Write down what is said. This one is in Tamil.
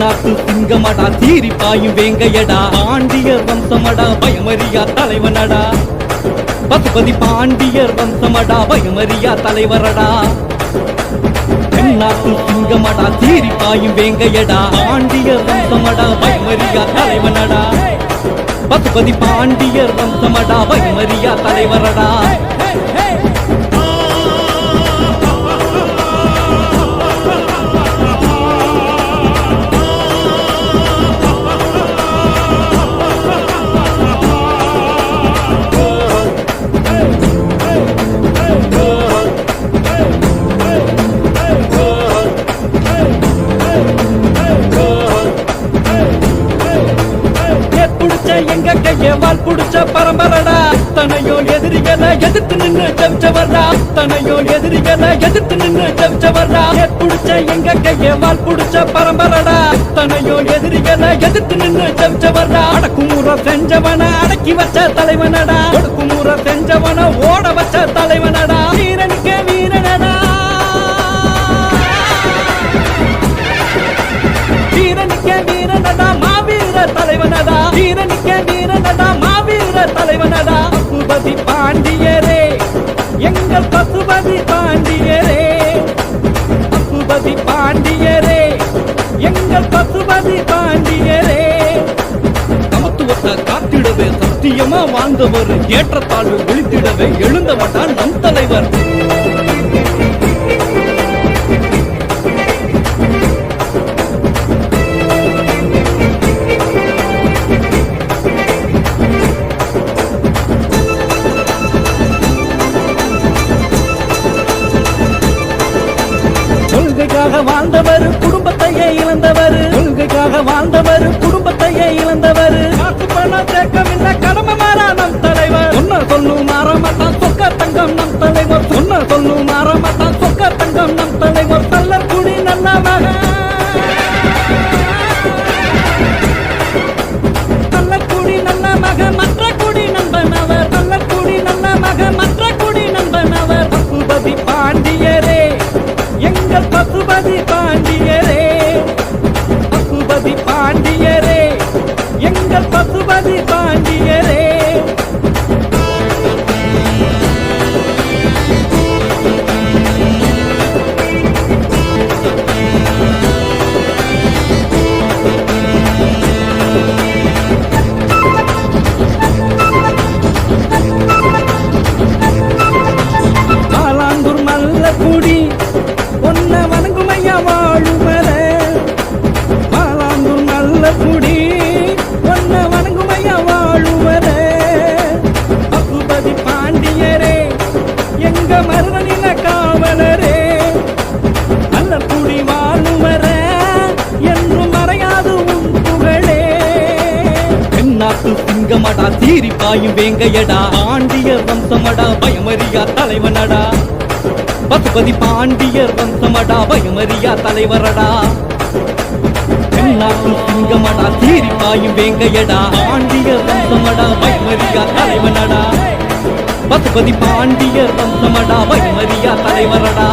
தென்னாட்டு சிங்கமடா தீரி பாயும் வேங்கையடா. பாண்டியர் வம்சமடா பயமறியா தலைவனடா. பசுபதி பாண்டியர் வம்சமடா பயமறியா தலைவரடா. தென்னாட்டு சிங்கமடா தீரி பாயும் வேங்கையடா. பாண்டியர் வம்சமடா பயமறியா தலைவனடா. பசுபதி பாண்டியர் வம்சமடா பயமறியா தலைவரடா. கால் புடிச்ச பரம்பரடா. தனையோ எதிரிகளை எதிர்த்து நின்னு ஜெபிச்சவர்டா தனையோ எதிரிகளை எதிர்த்து நின்னு ஜெபிச்சவர்டா புடிச்ச எங்க கைய வால் புடிச்ச பரம்பரடா. தனையோ எதிரிகளை எதிர்த்து நின்னு ஜெபிச்சவர்டா அடக்குமுற செஞ்சவன அடக்கி வச்ச தலைவனடா. ஒடுக்குமுறை செஞ்சவன ஓட வச்ச தலைவனடா. பசுபதி பாண்டியரே. பசுபதி பாண்டியரே. எங்கள் பசுபதி பாண்டியரே. சமத்துவத்தை காத்திடவே சத்தியமா வாழ்ந்தவர். ஏற்றத்தாழ்வு ஒழித்திடவே எழுந்தவட்டா நம் தலைவர். வாழ்ந்தவர் குடும்பத்தையே இழந்தவர் கொள்கைக்காக வாழ்ந்தவர் குடி ஒன்ன வணங்கும் ஐயா வாழுமல பாண்டியரே எங்க மருதனில காவலரே. நல்ல குடி வாழுமர என்றும் மறையாது உன் புகழே. தென்னாட்டு சிங்கமடா தீரி பாயும் வேங்கையடா. பாண்டிய வம்சமடா பயமறியா தலைவனடா. பசுபதி பாண்டியர் வம்சமடா பயமறியா தலைவரடா. தமிழ்நாட்டு சிங்கமடா தீரி பாயும் வேங்கையடா. பாண்டியர் வம்சமடா வைமரியா தலைவனடா. பசுபதி பாண்டிய வம்சமடா வைமரியா தலைவரடா.